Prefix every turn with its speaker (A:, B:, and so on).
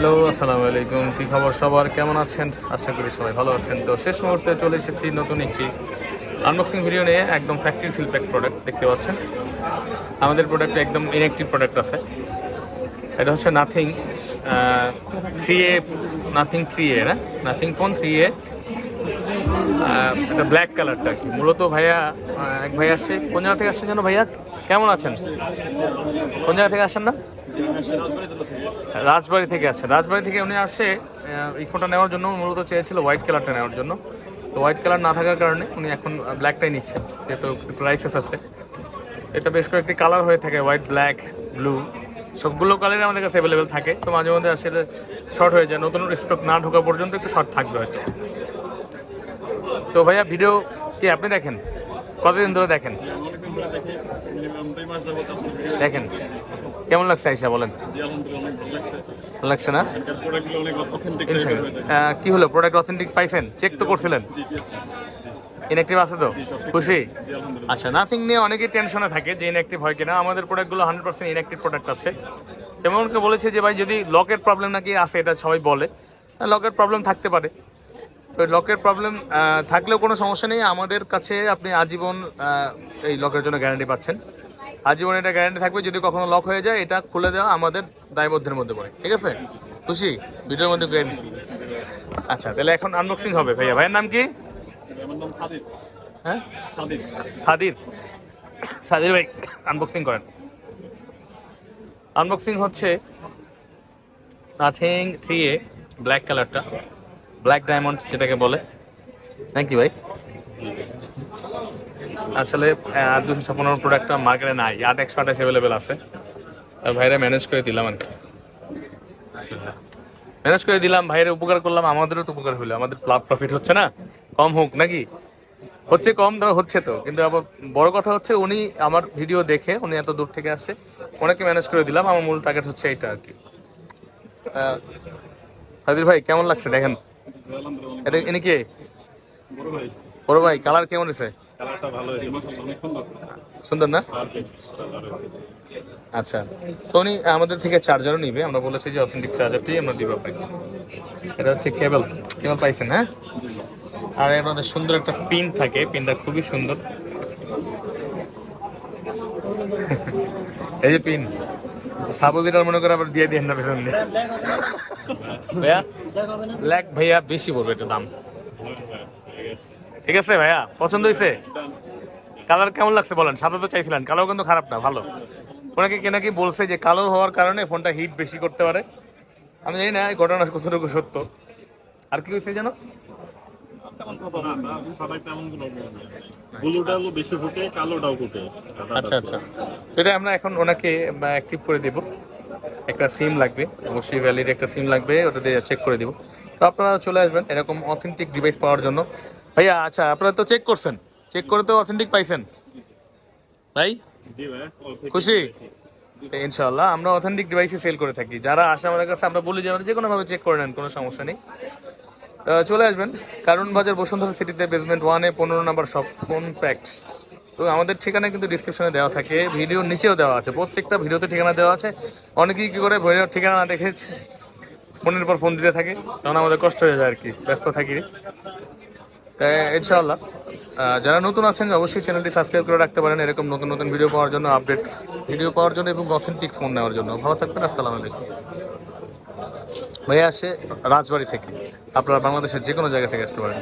A: Hello আসসালামু আলাইকুম। কী খবর সবার? কেমন আছেন? আশা করি সবাই ভালো আছেন। তো শেষ মুহূর্তে চলে এসেছি নতুন একটি আনবক্সিং ভিডিও নিয়ে, একদম ফ্যাক্টরি সিলপ্যাক প্রোডাক্ট দেখতে পাচ্ছেন। আমাদের প্রোডাক্টে একদম ইনঅ্যাক্টিভ প্রোডাক্ট আছে। এটা হচ্ছে Nothing three A Nothing three A না? নাথিং ফোন থ্রি এ এটা ব্ল্যাক কালারটা কি। মূলত ভাইয়া এক ভাই আসছে। কোন জায়গা থেকে আসছেন যেন ভাইয়া? কেমন আছেন? কোন জায়গা থেকে আসেন না? রাজবাড়ি থেকে আসছে রাজবাড়ি থেকে উনি আসে ফোনটা নেওয়ার জন্য। মূলত চেয়েছিল হোয়াইট কালারটা নেওয়ার জন্য। তো হোয়াইট কালার না থাকার কারণে উনি এখন ব্ল্যাকটাই নিচ্ছেন। যেহেতু প্রাইসেস আছে। এটা বেশ কয়েকটি কালার হয়ে থাকে হোয়াইট ব্ল্যাক ব্লু সবগুলো কালারই আমাদের কাছে অ্যাভেলেবেল থাকে। তো মাঝে মধ্যে আসলে শর্ট হয়ে যায়। নতুন স্টক না ঢোকা পর্যন্ত একটু শর্ট থাকবে হয়তো। তো ভাইয়া ভিডিও কি আপনি দেখেন? কতদিন ধরে দেখেন? দেখেন। কেমন লাগছে আইসা বলেন?
B: অনেক লাগছে
A: না?
B: অনেক
A: কি হলো? প্রোডাক্ট অথেন্টিক পাইছেন? চেক তো করছিলেন? ইনঅ্যাক্টিভ আছে তো? খুশি? আচ্ছা নাথিং নিয়ে অনেকেই টেনশনে থাকে যে ইনঅ্যাক্টিভ হয় কিনা। আমাদের প্রোডাক্টগুলো হান্ড্রেড পার্সেন্ট ইনঅ্যাক্টিভ প্রোডাক্ট আছে। তেমন বলেছে যে ভাই, যদি লকের প্রবলেম নাকি আছে, এটা সবাই বলে। লকের প্রবলেম থাকতে পারে। তো লকের প্রবলেম থাকলেও কোনো সমস্যা নেই। আমাদের কাছে আপনি আজীবন এই লকের জন্য গ্যারান্টি পাচ্ছেন। আজীবন এটা গ্যারান্টি থাকবে যদি কখনো লক হয়ে যায় এটা খুলে দেওয়া আমাদের দায়বদ্ধের মধ্যে পড়ে। ঠিক আছে? খুশি? ভিডিওর মধ্যে করে দিচ্ছি। আচ্ছা তাহলে এখন আনবক্সিং হবে। ভাইয়া ভাইয়ের নাম কি? হ্যাঁ? সাদির সাদির ভাই আনবক্সিং করেন। আনবক্সিং হচ্ছে নাথিং থ্রি এ ব্ল্যাক কালারটা ব্ল্যাক ডায়মন্ড যেটাকে বলে। ইউ ভাই। আসলে দুশো ছাপ্পান্ন প্রোডাক্টটা মার্কেটে নাই আট একশো আঠাশ অ্যাভেলেবেল আছে। আর ভাইরা ম্যানেজ করে দিলাম আর কি। ম্যানেজ করে দিলাম ভাইয়ের উপকার করলাম আমাদেরও তো উপকার হলো আমাদের লাভ প্রফিট হচ্ছে না? কম হোক নাকি? হচ্ছে কম দামে হচ্ছে তো কিন্তু আবার বড় কথা হচ্ছে উনি আমার ভিডিও দেখে উনি এত দূর থেকে আসছে ওনাকে ম্যানেজ করে দিলাম আমার মূল টার্গেট হচ্ছে এইটা আর কি। সাদির ভাই কেমন লাগছে দেখেন? এটা ইনি কে?
B: বড় ভাই।
A: বড় ভাই কালার কেমন হয়েছে?
B: অনেক সুন্দর।
A: না? আচ্ছা তো উনি আমাদের থেকে চার্জারও নিবে। আমরা বলেছি যে অথেন্টিক চার্জারটি আমরা দিব আপনাকে। এটা হচ্ছে কেবল কেবল পাইছেন হ্যাঁ? আর এর মধ্যে সুন্দর একটা পিন থাকে। পিনটা খুবই সুন্দর। এই যে পিন সাবুদিটার মনে করে আবার দিয়ে দিয়ে না পেছন দিয়ে। ভাইয়া? ব্ল্যাক ভাইয়া বেশি পড়বে এটা দাম। ঠিক আছে ভাইয়া পছন্দ হয়েছে? কালার কেমন লাগছে বলেন? সাদা তো চাইছিলেন কালো কিন্তু খারাপ না ভালো। ওনাকে কে নাকি বলছে যে কালো হওয়ার কারণে ফোনটা হিট বেশি করতে পারে। আমি জানি না এই ঘটনা কতটুকু সত্য। আর কি হয়েছে জানো
B: না না সাদাই তেমন কোনো ব্লুটাও বেশি ফুটে কালোটাও ফুটে
A: আচ্ছা। আচ্ছা এটা আমরা এখন ওনাকে অ্যাক্টিভ করে দেব। একটা সিম লাগবে অবশ্যই ভ্যালিড একটা সিম লাগবে ওটা দিয়ে চেক করে দিব। তো আপনারা চলে আসবেন এরকম অথেন্টিক ডিভাইস পাওয়ার জন্য। ভাইয়া আচ্ছা আপনারা তো চেক করছেন। চেক করে তো অথেন্টিক পাইছেন। ভাই? খুশি? ইনশাল্লাহ আমরা অথেন্টিক ডিভাইসে সেল করে থাকি। যারা আসে আমাদের কাছে আমরা বলি যে যে কোনোভাবে চেক করে নেন কোনো সমস্যা নেই। তো চলে আসবেন। কারণ বাজার বসুন্ধরা সিটিতে বেসমেন্ট ওয়ানে পনেরো নাম্বার সব ফোন প্যাক্স তো আমাদের ঠিকানা কিন্তু ডিসক্রিপশনে দেওয়া থাকে। ভিডিওর নিচেও দেওয়া আছে। প্রত্যেকটা ভিডিওতে ঠিকানা দেওয়া আছে। অনেকেই কী করে ভিডিওর ঠিকানা না দেখেছে ফোনের পর ফোন দিতে থাকে, তখন আমাদের কষ্ট হয়ে যায় আর কি। ব্যস্ত থাকি। তাই ইনশাআল্লাহ যারা নতুন আছেন, অবশ্যই চ্যানেলটি সাবস্ক্রাইব করে রাখতে পারেন। এরকম নতুন নতুন ভিডিও পাওয়ার জন্য আপডেট ভিডিও পাওয়ার জন্য এবং অথেন্টিক ফোন নেওয়ার জন্য। ভালো থাকবেন, আসসালামু আলাইকুম। ভাইয়া আসে রাজবাড়ি থেকে। আপনারা বাংলাদেশের যে কোনো জায়গা থেকে আসতে পারেন।